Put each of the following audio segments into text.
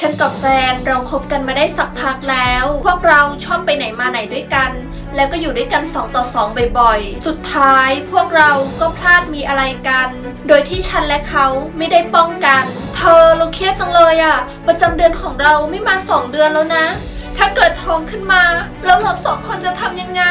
ฉันกับแฟนเราคบกันมาได้สักพักแล้ว พวกเราชอบไปไหนมาไหนด้วยกัน แล้วก็อยู่ด้วยกัน 2 ต่อ 2 บ่อยๆ สุดท้ายพวกเราก็พลาดมีอะไรกัน โดยที่ฉันและเขาไม่ได้ป้องกัน เธอเราเครียดจังเลยอะประจำเดือนของเราไม่มา 2 เดือนแล้วนะ ถ้าเกิดท้องขึ้นมา แล้วเราสองคนจะทำยังไง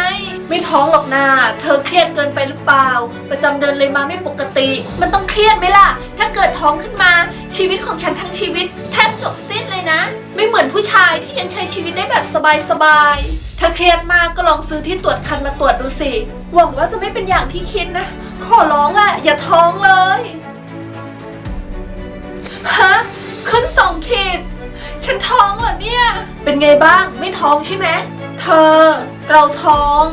ไม่ท้องหรอกนาเธอเครียดเกินไปหรือเปล่า ประจำเดือนเลยมาไม่ปกติ มันต้องเครียดไหมล่ะ ถ้าเกิดท้องขึ้นมา ชีวิตของฉันทั้งชีวิต แทบจบสิ้นเลยนะ ไม่เหมือนผู้ชายที่ยังใช้ชีวิตได้แบบสบายๆถ้าเครียดมากก็ลองซื้อที่ตรวจคันมาตรวจดูสิหวังว่าจะไม่เป็นอย่างที่คิดนะขอร้องแหละอย่าท้องเลยฮะขึ้นสองขีดฉันท้อง เนี่ยเป็นไงบ้างไม่ท้องใช่ไหมเธอ เราท้อง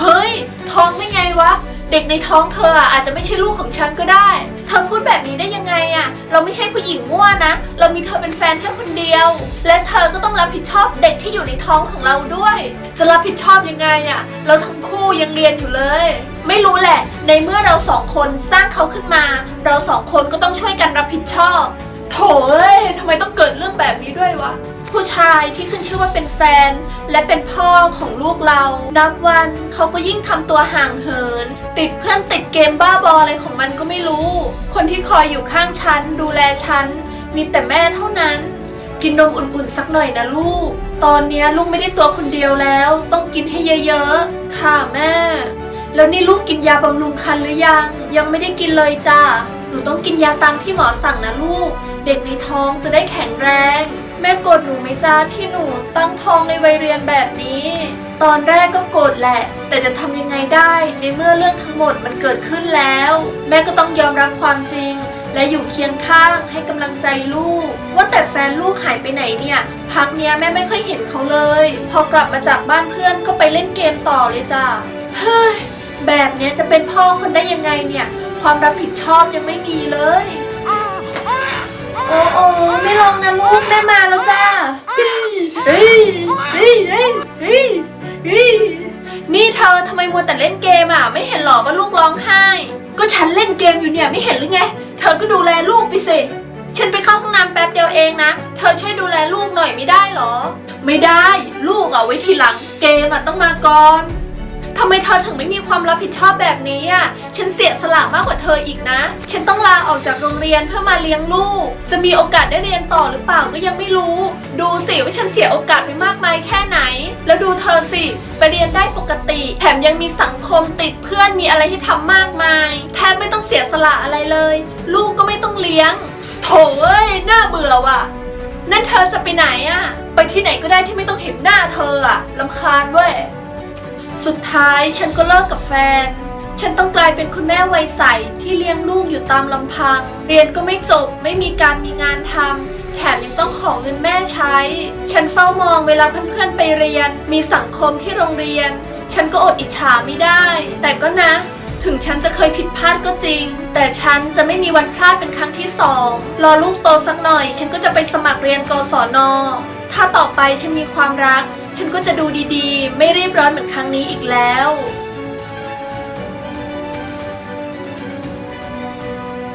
เฮ้ย ท้องได้ไงวะ เด็กในท้องเธออาจจะไม่ใช่ลูกของฉันก็ได้ เธอพูดแบบนี้ได้ยังไงอะเราไม่ใช่ผู้หญิงมั่วนะ เรามีเธอเป็นแฟนแค่คนเดียว และเธอก็ต้องรับผิดชอบเด็กที่อยู่ในท้องของเราด้วย จะรับผิดชอบยังไงอะเราทั้งคู่ยังเรียนอยู่เลย ไม่รู้แหละ ในเมื่อเราสองคนสร้างเขาขึ้นมา เราสองคนก็ต้องช่วยกันรับผิดชอบ โถเอ้ยทำไมต้องเกิดเรื่องแบบนี้ด้วยวะ ผู้ชายที่ขึ้นชื่อว่าเป็นแฟน และเป็นพ่อของลูกเรา นับวันเขาก็ยิ่งทำตัวห่างเหิน ติดเพื่อนติดเกมบ้าบออะไรของมันก็ไม่รู้ คนที่คอยอยู่ข้างฉัน ดูแลฉัน มีแต่แม่เท่านั้น กินนมอุ่นๆสักหน่อยนะลูก ตอนนี้ลูกไม่ได้ตัวคนเดียวแล้ว ต้องกินให้เยอะๆ ค่ะแม่ แล้วนี่ลูกกินยาบำรุงครรภ์หรือยัง ยังไม่ได้กินเลยจ้าหนูต้องกินยาตามที่หมอสั่งนะลูก เด็กในท้องจะได้แข็งแรง แม่โกรธหนูไหมจ้าที่หนูตั้งท้องในวัยเรียนแบบนี้ ตอนแรกก็โกรธแหละ แต่จะทำยังไงได้ ในเมื่อเรื่องทั้งหมดมันเกิดขึ้นแล้ว แม่ก็ต้องยอมรับความจริง และอยู่เคียงข้างให้กำลังใจลูก ว่าแต่แฟนลูกหายไปไหนเนี่ย พักเนี้ยแม่ไม่ค่อยเห็นเขาเลย พอกลับมาจากบ้านเพื่อนก็ไปเล่นเกมต่อเลยจ้าเฮ้ยแบบเนี้ยจะเป็นพ่อคนได้ยังไงเนี่ย ความรับผิดชอบยังไม่มีเลย โอ้โอ้ไม่ลองนะลูกแม่มาแล้วจ้าเฮ้ยเฮ้ยเฮ้ยเฮ้ยเฮ้ยนี่เธอทำไมมัวแต่เล่นเกมอะ ไม่เห็นหรอว่าลูกร้องไห้ ก็ฉันเล่นเกมอยู่เนี่ยไม่เห็นหรือไง เธอก็ดูแลลูกไปสิฉันไปเข้าห้องน้ำแป๊บเดียวเองนะ เธอช่วยดูแลลูกหน่อยไม่ได้หรอ ไม่ได้ ลูกเอาไว้ทีหลัง เกมอะต้องมาก่อน ทำไมเธอถึงไม่มีความรับผิดชอบแบบนี้อะ ฉันเสียสละมากกว่าเธออีกนะ ฉันต้องลาออกจากโรงเรียนเพื่อมาเลี้ยงลูก จะมีโอกาสได้เรียนต่อหรือเปล่าก็ยังไม่รู้ ดูสิว่าฉันเสียโอกาสไปมากมายแค่ไหน แล้วดูเธอสิ ไปเรียนได้ปกติ แถมยังมีสังคมติดเพื่อนมีอะไรให้ทำมากมาย แทบไม่ต้องเสียสละอะไรเลย ลูกก็ไม่ต้องเลี้ยง โถเอ้ยน่าเบื่อว่ะ นั่นเธอจะไปไหนอะ ไปที่ไหนก็ได้ที่ไม่ต้องเห็นหน้าเธออะลำคาญเว้ย สุดท้ายฉันก็เลิกกับแฟน ฉันต้องกลายเป็นคุณแม่วัยใสที่เลี้ยงลูกอยู่ตามลำพัง เรียนก็ไม่จบไม่มีการมีงานทำแถมยังต้องขอเงินแม่ใช้ ฉันเฝ้ามองเวลาเพื่อนๆไปเรียน มีสังคมที่โรงเรียน ฉันก็อดอิจฉาไม่ได้ แต่ก็นะ ถึงฉันจะเคยผิดพลาดก็จริง แต่ฉันจะไม่มีวันพลาดเป็นครั้งที่สองรอลูกโตสักหน่อย ฉันก็จะไปสมัครเรียนกศนถ้าต่อไปฉันมีความรัก ฉันก็จะดูดีๆ ไม่รีบร้อนเหมือนครั้งนี้อีกแล้ว